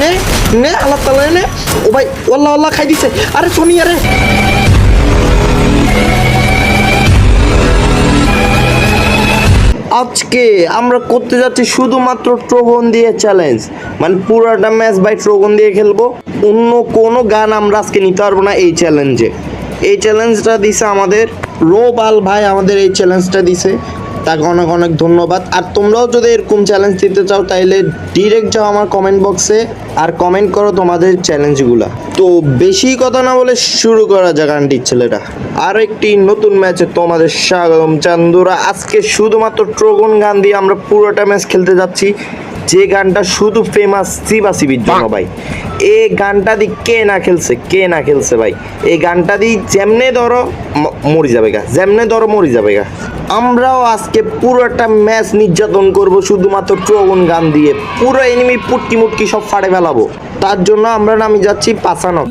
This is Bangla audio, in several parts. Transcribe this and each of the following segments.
নে নে আল্লাহ তালা নে। ও ভাই আল্লাহ আল্লাহ খাই দিছে। আরে সোনিয়া রে আজকে আমরা করতে যাচ্ছি শুধুমাত্র ট্রোগন দিয়ে চ্যালেঞ্জ মানে পুরোটা ম্যাচ বাই ট্রোগন দিয়ে খেলব। অন্য কোনো গান আমরা আজকে নিতে পারব না এই চ্যালেঞ্জে এই চ্যালেঞ্জটা দিছে আমাদের রোবাল ভাই, আমাদের এই চ্যালেঞ্জটা দিছে। তাকে অনেক অনেক ধন্যবাদ। আর তোমরাও যদি এরকম চ্যালেঞ্জ দিতে চাও, তাইলে ডিরেক্ট যাও আমার কমেন্ট বক্সে আর কমেন্ট করো তোমাদের চ্যালেঞ্জগুলো তো বেশি কথা না বলে শুরু করা যাক আন্টির ছেলেটা আর একটি নতুন ম্যাচে তোমাদের স্বাগতম। চান্দুরা, আজকে শুধুমাত্র ট্রোগন গান দিয়ে আমরা পুরোটা ম্যাচ খেলতে যাচ্ছি। যে গানটা শুধু ফেমাস সিবাসিবির জন্য ভাই। এই গানটা দি কে না খেলছে, কে না খেলছে ভাই। এই গানটা দি যেমনে ধরো মরি যাবে গা, যেমনে ধরো মরি যাবে গা। আমরাও আজকে পুরো একটা ম্যাচ নির্যাতন করব শুধুমাত্র ট্রগুন গান দিয়ে। পুরো এনিমি পুটকি মুটকি সব ফাড়ে ফেলাবো। তার জন্য আমরা নামি যাচ্ছি পাঁচানক।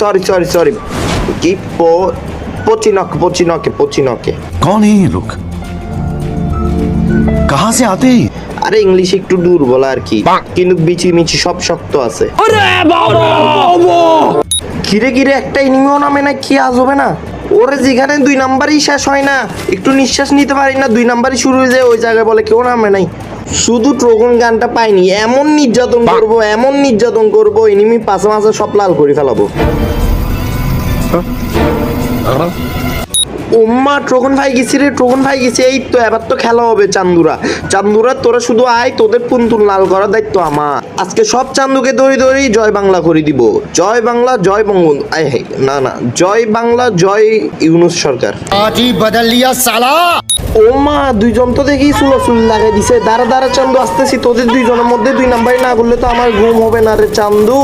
সরি সরি সরি কি? পচিনক পচিনকে পচিনকে। কোন লোক কাহা সে আতে আরে ইংলিশ একটু দুর্বল আর কি। কিন্তু বিচি মিচি সব শক্ত আছে। কিরে কিরে একটা এনিমিও নামে না কি আজ হবে না? ওরে যেখানে দুই নাম্বারই শেষ হয় না একটু নিঃশ্বাস নিতে পারি না দুই নাম্বারই শুরু হয়ে যায় ওই জায়গায় বলে কেউ নামে নাই। শুধু ট্রোগন গানটা পাইনি এমন নির্যাতন করব এমন নির্যাতন করব এনিমি পাশে মাসে সব লাল করে ফেলাবো। ওম্মা টোকন ভাই গেছি রে ট্রোকন ভাই গেছি। এই তো এবার তো খেলা হবে চান্দুরা। চান্দুরা তোরা শুধু আয় তোদের পুনতুন লাল করার দায়িত্ব আমার। আজকে সব চান্দুকে ধরে ধরেই জয় বাংলা করে দিব। জয় বাংলা জয় বঙ্গবন্ধু আয় হাই না না জয় বাংলা জয় ইউনুস সরকার। আজি বদলিয়া সালা। ও মা দুইজন তো দেখি সুল লাগাই দিছে। দাঁড়া দাঁড়া চান্দু আসতেছি। তোদের দুইজনের মধ্যে দুই নাম্বারই না করলে তো আমার ঘুম হবে না রে চান্দু।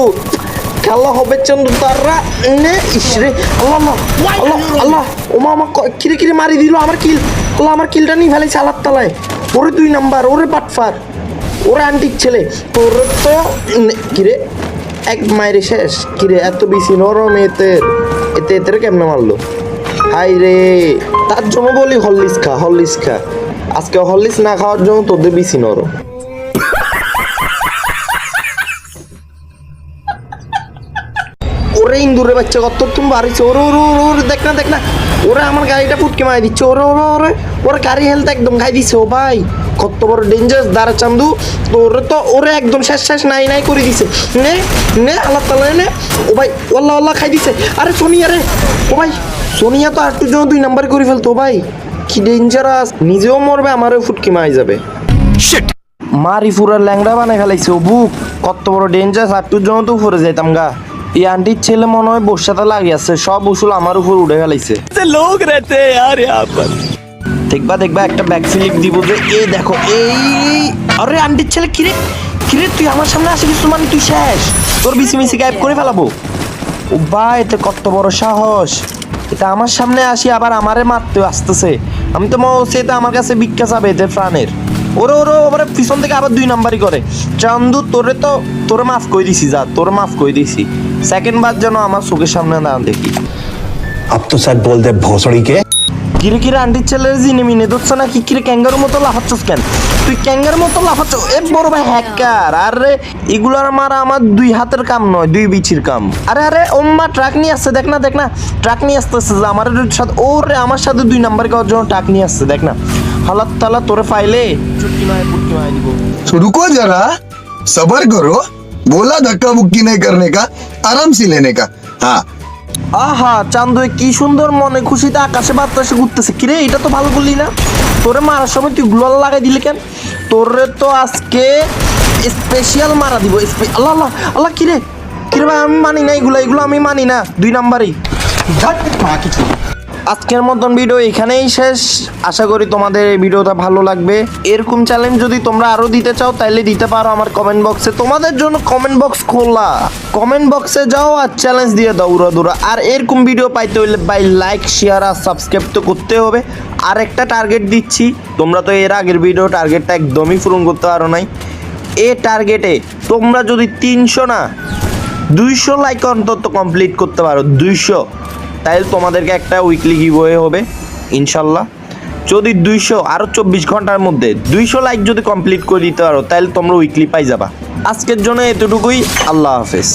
খেলা হবে চান্দু তারা নে ইসরে আল্লাহ আল্লাহ আল্লাহ আল্লাহ ও মা আমার কিরে কিরে মারি দিল আমার কিল। আল্লাহ, আমার কিলটা নিয়ে ফেলেছে আলার তালায়। ওরে দুই নাম্বার, ওরে পাটফার, ওরে আন্টিক ছেলে। তোর তো কিরে, এক মায়ের শেষ। কিরে, এত বেশি নরম এতে এতে এতে কেমনে মারলো? হাই রে, তার জন্য বলি হরলিক্স খা হরলিক্স খা। আজকে হরলিক্স না খাওয়ার জন্য তোদের বেশি নরম। ওরে ইন্দুরে বাচ্চা কত তুমি বাড়িছে? ওরে ওরে ওরে ওরে দেখ না দেখ না ওরে আমার গাড়িটা ফুটকে মারি দিচ্ছে। ওরে ওরে ওরে ওরে গাড়ি হেলতে একদম খাই দিছে। ও ভাই কত বড় ডেঞ্জারাস দাঁড়া চান্দু। তো ওরে তো ওরে একদম শেষ শেষ নাই নাই করে দিছে। নে নে আল্লাহ তালা নে। ও ভাই ওল্লা ওল্লা খাই দিছে। আরে সোনিয়া রে ও ভাই সোনিয়া তো আটটুর জন্য দুই নাম্বার করে ফেলতো ভাই। কি ডেঞ্জারাস নিজেও মরবে আমারও ফুটকি মারি যাবে। মারি ফুরার ল্যাংড়া বানায় ফেলাইছে ও বুক। কত বড় ডেঞ্জারাস আটটুর জন্য তো উপরে যেতাম গা। এই আন্টির ছেলে মনে হয় বর্ষাতে লাগিয়েছে সব উসুল আমার উপর উড়ে ফেলাইছে। লোক রেতে আর দেখবা দেখবা একটা ব্যাগ ফিলিপ দিব যে এই দেখো এই আরে আন্টির ছেলে কিরে কিরে তুই আমার সামনে আসিস মানে তুই শেষ। তোর বিসি মিসি গায়েব করে ফেলাবো। ও বা এতে কত বড় সাহস। এটা আমার সামনে আসি আবার আমারে মারতে আসতেছে। আমি তো মনে হচ্ছে এটা আমার কাছে ভিক্ষা চাবে এতে প্রাণের। ওরে ওরে আবার পিছন থেকে আবার দুই নাম্বারই করে। চান্দু তোরে তো তোর মাফ কই দিছি যা তোর মাফ কই দিছি। সেকেন্ড বার যেন আমার চোখের সামনে না দেখি। আপ তো স্যার বল দে ভোসড়িকে। কিরে কিরে আন্টির ছেলের জিনে মিনে ধরছে না কি কিরে ক্যাঙ্গারু মতো লাফাচ্ছ কেন? তুই ক্যাঙ্গার মতো লাফাচ্ছ এ বড় ভাই হ্যাকার আরে এগুলার মারা আমার দুই হাতের কাম নয় দুই বিচির কাম। আরে আরে ওম্মা ট্রাক নিয়ে আসছে দেখ না দেখ না। ট্রাক নিয়ে আসতেছে আমার সাথে ওরে আমার সাথে দুই নাম্বার করার জন্য ট্রাক নিয়ে আসছে দেখ না। হালাত তালা তোরে ফাইলে চুটকি মায় পুটকি মায় দিব तो रुको जरा सबर करो बोला धक्का मुक्की नहीं करने का आराम से लेने का हाँ আহা চান্দু কি সুন্দর মনে খুশিতে আকাশে বাতাসে ঘুরতেছে কিরে এটা তো ভালো বললি না তোরে মারার সময় তুই গ্লোয়াল লাগাই দিলি কেন তোরে তো আজকে স্পেশাল মারা দিব স্পে- আল্লাহ আল্লাহ আল্লাহ কিরে কিরে ভাই আমি মানি না এগুলো এগুলো আমি মানি না দুই নাম্বারই আজকের মতন ভিডিও এখানেই শেষ। আশা করি তোমাদের এই ভিডিওটা ভালো লাগবে। এরকম চ্যালেঞ্জ যদি তোমরা আরও দিতে চাও তাহলে দিতে পারো আমার কমেন্ট বক্সে তোমাদের জন্য কমেন্ট বক্স খোলা। কমেন্ট বক্সে যাও আর চ্যালেঞ্জ দিয়ে দাও উড়া দুরা। আর এরকম ভিডিও পাইতে হলে বাই লাইক শেয়ার আর সাবস্ক্রাইব তো করতে হবে। আর একটা টার্গেট দিচ্ছি। তোমরা তো এর আগের ভিডিও টার্গেটটা একদমই পূরণ করতে পারো নাই। এ টার্গেটে তোমরা যদি তিনশো না, দুইশো লাইক অন্তত কমপ্লিট করতে পারো। দুইশো। তাহলে তোমাদেরকে একটা উইকলি গিভওয়ে হবে, ইনশাল্লাহ। যদি দুইশো আরও চব্বিশ ঘণ্টার মধ্যে দুইশো লাইক যদি কমপ্লিট করে দিতে পারো তাহলে তোমরা উইকলি পাই যাবা। আজকের জন্য এতটুকুই, আল্লাহ হাফেজ।